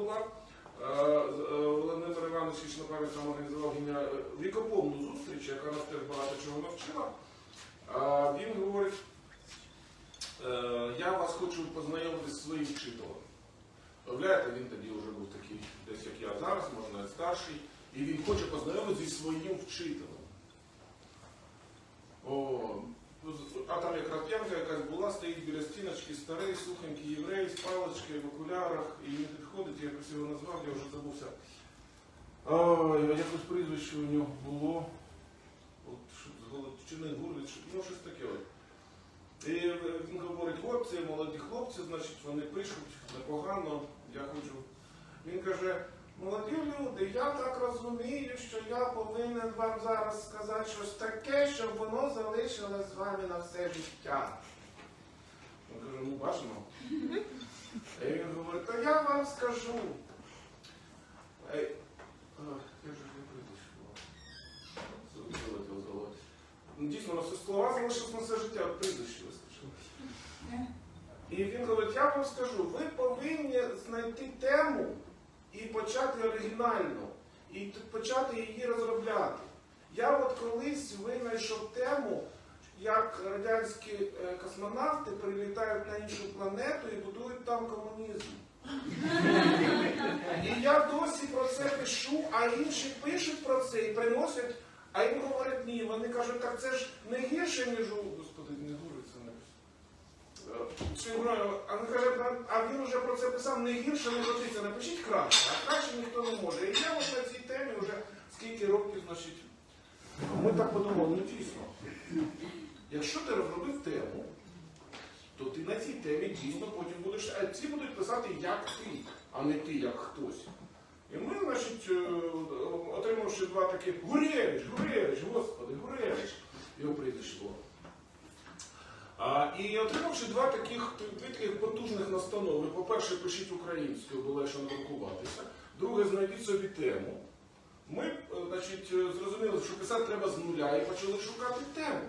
була. Е, е, Володимир Іванович на пам'ять там організував е, вікоповну зустріч, яка нас теж багато чого навчила. Він говорить, я вас хочу познайомити з своїм вчителем. Уявляєте, він тоді вже був такий, десь як я зараз, може навіть старший, і він хоче познайомитися зі своїм вчителем. О, ну, з- а там якраз п'янка якась була, стоїть біля стіночки, старий, сухенький єврей з паличкою в окулярах, і він підходить, я якось його назвав, я вже забувся. Ой, якось прізвище у нього було. От, з Голодчини, Гурліч, ну щось таке. От. І е, він говорить, от це молоді хлопці, значить, вони пишуть непогано, я хочу. Він каже, молоді люди, я так розумію, що я повинен вам зараз сказати щось таке, щоб воно залишилось з вами на все життя. Він каже, ну бажано. І він говорить, то я вам скажу. А, як же ж не голови. Ну, Дійсно, на все слова залишилось на все життя, от прізвище вискочило. І він говорить, я вам скажу, ви повинні знайти тему почати оригінально, і почати її розробляти. Я от колись винайшов тему, як радянські е, космонавти прилітають на іншу планету і будують там комунізм. І я досі про це пишу, а інші пишуть про це і приносять, а їм говорять ні. Вони кажуть, так це ж не гірше, ніж у Господи, не гуриться не Чи, вже про це писав не гірше, не годиться. Напишіть краще, а краще ніхто не може. І я на цій темі вже скільки років, значить, ми так подумали, ну дійсно. Якщо ти розробив тему, то ти на цій темі дійсно потім будеш, а ці будуть писати як ти, а не ти як хтось. І ми, значить, е, отримавши два такі Гуревич, Гуревич, господи, Гуревич, його. А, і отримавши два таких, дві таких потужних настанови, по-перше, пишіть українською, бо легше надрукуватися. Друге, знайдіть собі тему. Ми, е, значить, е, зрозуміли, що писати треба з нуля і почали шукати тему.